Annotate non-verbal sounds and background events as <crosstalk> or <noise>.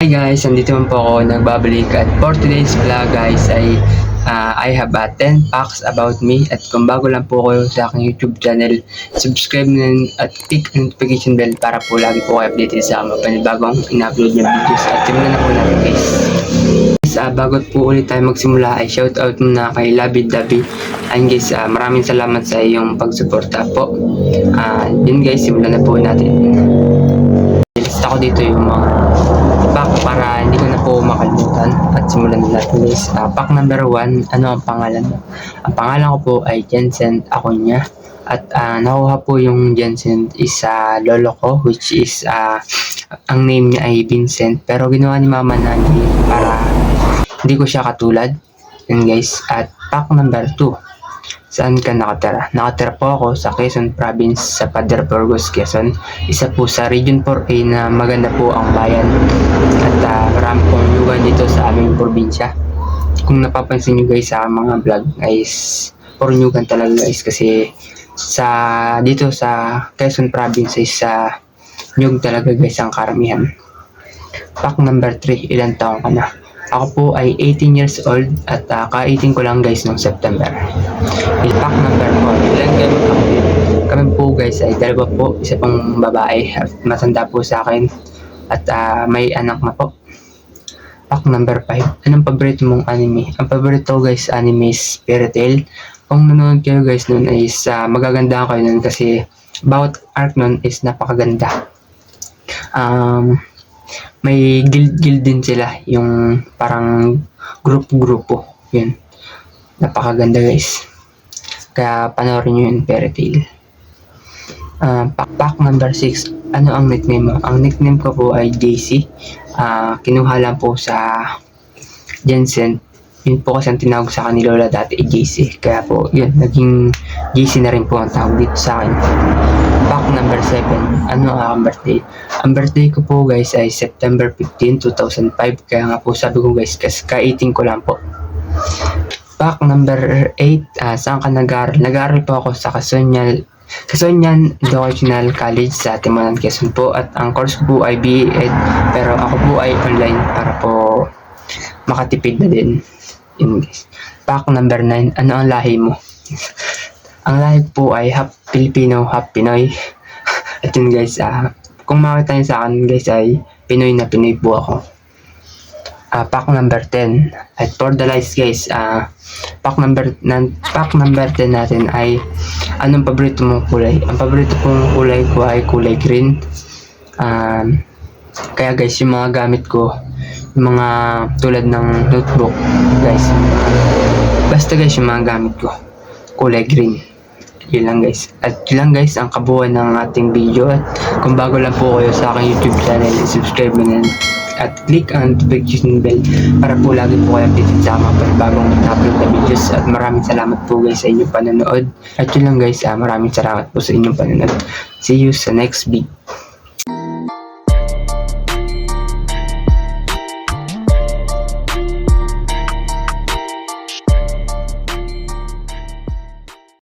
Hi guys, nandito man po ako nagbabalik at for today's vlog guys ay ah, I have a 10 facts about me at kung bago lang po kayo sa aking YouTube channel, subscribe na at click notification bell para po lagi po kayo updated sa mga panibagong in-upload na videos at simulan na po natin guys. Guys, ah, bago po ulit tayo magsimula ay shoutout muna kay Labid Dabi. Ayun guys, ah, maraming salamat sa iyong pagsuporta po. Ah, yun guys, simulan na po natin. Lista ko dito yung mga pack para hindi ko na po makalimutan at simulan na natin guys. Ah, pack number 1, ano ang pangalan mo? Ang pangalan ko po ay Jensen Aconya at ah, nakuha po yung Jensen is sa lolo ko which is ah, ang name niya ay Vincent pero ginawa ni mama na para hindi ko siya katulad. Yun guys. At pack number 2. Saan ka nakatira? Nakatira po ako sa Quezon Province sa Padre Burgos, Quezon. Isa po sa Region 4A na maganda po ang bayan. At uh, marami pong lugar dito sa aming probinsya. Kung napapansin nyo guys sa mga vlog guys, puro nyugan talaga guys kasi sa dito sa Quezon Province is sa nyug talaga guys ang karamihan. Pack number 3, ilang taong ka na? Ako po ay 18 years old at uh, ka-18 ko lang guys noong September. Pack number 4, ilan kayo magkakapit? Kami po guys ay dalawa po, isa pang babae at matanda po sa akin at ah, may anak na po. Pack number 5, anong paborito mong anime? Ang paborito guys anime is Fairy Tail. Kung nanonood kayo guys nun is uh, magaganda kayo nun kasi bawat arc nun is napakaganda. Um, may guild-guild din sila, yung parang group-grupo. Yun. Napakaganda guys. Kaya panoorin nyo yung Fairy Tail. Ah, pack, number 6. Ano ang nickname mo? Ang nickname ko po ay JC. Ah, kinuha lang po sa Jensen. Yun po kasi ang tinawag sa akin ni Lola dati ay JC. Kaya po, yun, naging JC na rin po ang tawag dito sa akin. Pack number 7. Ano ang aking birthday? Ang birthday ko po guys ay September 15, 2005. Kaya nga po sabi ko guys, kasi ka-18 ko lang po. Pack number 8, ah, saan ka nag-aaral? Nag-aaral po ako sa Kasonyal Kasonyan Educational College sa Timonan, Quezon po at ang course ko po ay BA Ed pero ako po ay online para po makatipid na din. Yun guys. Pack number 9, ano ang lahi mo? ang lahi po ay half Filipino, half Pinoy. <laughs> at yun guys, ah, kung makita niyo sa akin guys ay Pinoy na Pinoy po ako. Ah, pack number 10. At for the lights guys, ah, pack number nan, pack number 10 natin ay anong paborito mong kulay? Ang paborito kong kulay ko ay kulay green. Um, kaya guys, yung mga gamit ko, yung mga tulad ng notebook, guys. Basta guys, yung mga gamit ko, kulay green. Yun lang guys. At yun lang guys ang kabuuan ng ating video. At kung bago lang po kayo sa aking YouTube channel, subscribe mo na at click ang notification bell para po lagi po kayo updated sa mga panibagong upload na videos at maraming salamat po guys sa inyong panonood at yun lang guys ah, maraming salamat po sa inyong panonood see you sa next video